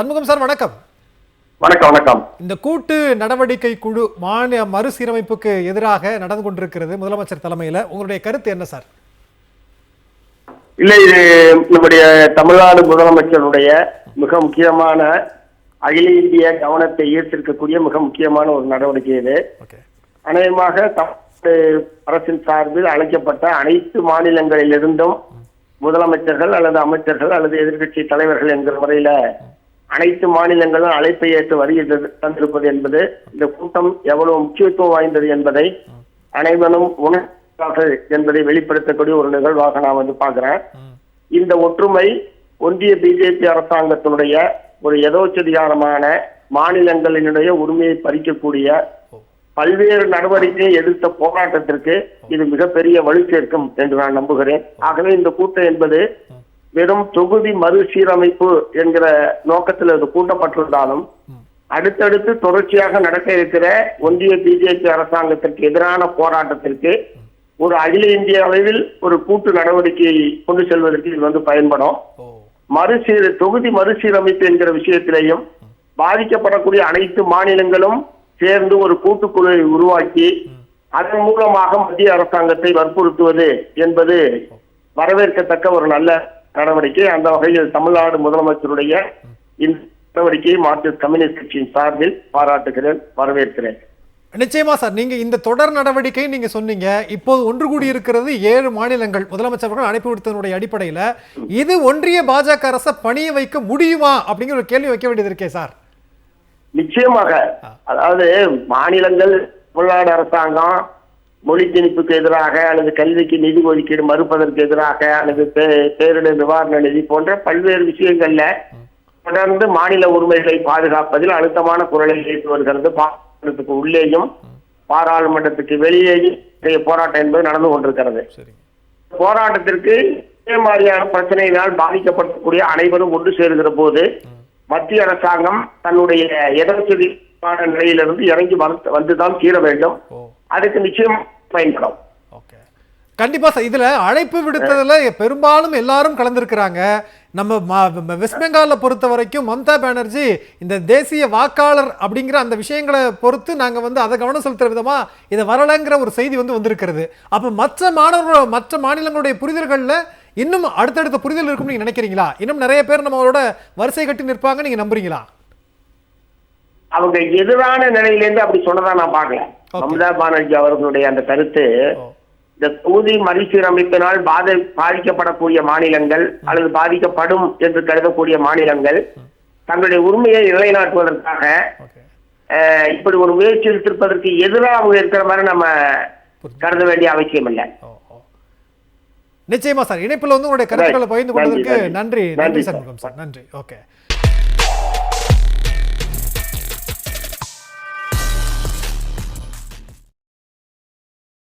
Shanmugam sir வணக்கம். வணக்கம் வணக்கம். இந்த கூட்டு நடவடிக்கை குழு மாநில மறுசீரமைப்புக்கு எதிராக நடந்து கொண்டிருக்கிறது முதலமைச்சர் தலைமையில. உங்களுடைய கருத்து என்ன சார்? இல்லை இது நம்முடைய தமிழ்நாடு முதலமைச்சருடைய மிக முக்கியமான அகில இந்திய கவனத்தை ஈர்த்திருக்கக்கூடிய மிக முக்கியமான ஒரு நடவடிக்கை இது. அநேகமாக தமிழ்நாடு அரசின் சார்பில் அழைக்கப்பட்ட அனைத்து மாநிலங்களிலிருந்தும் முதலமைச்சர்கள் அல்லது அமைச்சர்கள் அல்லது எதிர்க்கட்சி தலைவர்கள் என்கிற முறையில அனைத்து மாநிலங்களும் அழைப்பை ஏற்று வருகை தந்திருப்பது என்பது இந்த கூட்டம் எவ்வளவு முக்கியத்துவம் வாய்ந்தது என்பதை அனைவரும் உணர்வார்கள் என்பதை வெளிப்படுத்தக்கூடிய ஒரு நிகழ்வாக நான் வந்து பார்க்கிறேன். இந்த ஒற்றுமை ஒன்றிய பிஜேபி அரசாங்கத்தினுடைய ஒரு எதோச்சதிகாரமான மாநிலங்களினுடைய உரிமையை பறிக்கக்கூடிய பல்வேறு நடவடிக்கையை எதிர்த்த போராட்டத்திற்கு இது மிகப்பெரிய வலு சேர்க்கும் என்று நான் நம்புகிறேன். ஆகவே இந்த கூட்டம் என்பது வெறும் தொகுதி மறுசீரமைப்பு என்கிற நோக்கத்தில் இது கூட்டப்பட்டிருந்தாலும் அடுத்தடுத்து தொடர்ச்சியாக நடக்க இருக்கிற ஒன்றிய பிஜேபி அரசாங்கத்திற்கு எதிரான போராட்டத்திற்கு ஒரு அகில இந்திய அளவில் ஒரு கூட்டு நடவடிக்கையை கொண்டு செல்வதற்கு இது வந்து பயன்படும். மறுசீர் தொகுதி மறுசீரமைப்பு என்கிற விஷயத்திலேயும் பாதிக்கப்படக்கூடிய அனைத்து மாநிலங்களும் சேர்ந்து ஒரு கூட்டுக்குழுவை உருவாக்கி அதன் மூலமாக மத்திய அரசாங்கத்தை வற்புறுத்துவது என்பது வரவேற்கத்தக்க ஒரு நல்ல நடவடிக்கை அந்த வகையில் தமிழ்நாடு முதலமைச்சருடைய இந்த நடவடிக்கையை மார்க்சிஸ்ட் கம்யூனிஸ்ட் கட்சியின் சார்பில் பாராட்டுகிறேன் வரவேற்கிறேன். நிச்சயமா சார் நீங்க இந்த தொடர் நடவடிக்கை நீங்க சொன்னீங்க. இப்போது ஒன்று கூடி இருக்கிறது ஏழு மாநிலங்கள் முதலமைச்சர் அவர்கள் அழைப்பு விடுத்ததனுடைய அடிப்படையில. இது ஒன்றிய பாஜக அரசை பணிய வைக்க முடியுமா அப்படிங்கிற ஒரு கேள்வி வைக்க வேண்டியது இருக்கே சார். நிச்சயமாக. அதாவது மாநிலங்கள் தமிழ்நாடு அரசாங்கம் மொழி திணிப்புக்கு எதிராக அல்லது கல்விக்கு நிதி ஒதுக்கீடு மறுப்பதற்கு எதிராக அல்லது பேரிடர் நிவாரண நிதி போன்ற பல்வேறு விஷயங்கள்ல தொடர்ந்து மாநில உரிமைகளை பாதுகாப்பதில் அழுத்தமான குரலை எழுப்பி வருகிறது. பாராளுமன்றத்துக்கு உள்ளேயும் பாராளுமன்றத்துக்கு வெளியேயும் போராட்டம் என்பது நடந்து கொண்டிருக்கிறது. போராட்டத்திற்கு இதே மாதிரியான பிரச்சனையினால் பாதிக்கப்படக்கூடிய அனைவரும் ஒன்று சேருகிற போது மத்திய அரசாங்கம் தன்னுடைய எதிர்ச்சதியான நிலையிலிருந்து இறங்கி வந்து- வந்துதான் தீர வேண்டும். அதுக்கு நிச்சயம் பயன்படும். ஓகே. கண்டிப்பா சார் இதுல அழைப்பு விடுத்ததுல பெரும்பாலும் எல்லாரும் கலந்திருக்கிறாங்க. நம்ம வெஸ்ட் பெங்காலை பொறுத்த வரைக்கும் மம்தா பானர்ஜி இந்த தேசிய வாக்காளர் அப்படிங்கிற அந்த விஷயங்களை பொறுத்து நாங்க வந்து அதை கவனம் செலுத்துற விதமா இதை வரலைங்கிற ஒரு செய்தி வந்து வந்திருக்கிறது. அப்ப மற்ற மாணவர்கள் மற்ற மாநிலங்களுடைய புரிதல்கள்ல இன்னும் அடுத்தடுத்த புரிதல் இருக்கும்னு நீங்க நினைக்கிறீங்களா? இன்னும் நிறைய பேர் நம்மளோட வரிசை கட்டி நிற்பாங்க நீங்க நம்புறீங்களா? அவங்க எதிரான நிலையிலேருந்து அப்படி சொன்னதா நான் பார்க்கல. மம்தா பானர்ஜி அவர்களுடைய அந்த கருத்து இந்த தொகுதி மறுசீரமைப்பினால் பாதி பாதிக்கப்படக்கூடிய மாநிலங்கள் அல்லது பாதிக்கப்படும் என்று கருதக்கூடிய மாநிலங்கள் தங்களுடைய உரிமையை நிலைநாட்டுவதற்காக இப்படி ஒரு முயற்சி எடுத்திருப்பதற்கு எதிராக அவங்க இருக்கிற மாதிரி நம்ம கருத வேண்டிய அவசியம் இல்லை நிச்சயமா சார் இணைப்புல வந்து உங்களுடைய கருத்துக்களை பகிர்ந்து கொண்டதற்கு நன்றி, நன்றி. நன்றி. நன்றி நன்றி, சண்முகம் சார். நன்றி. ஓகே.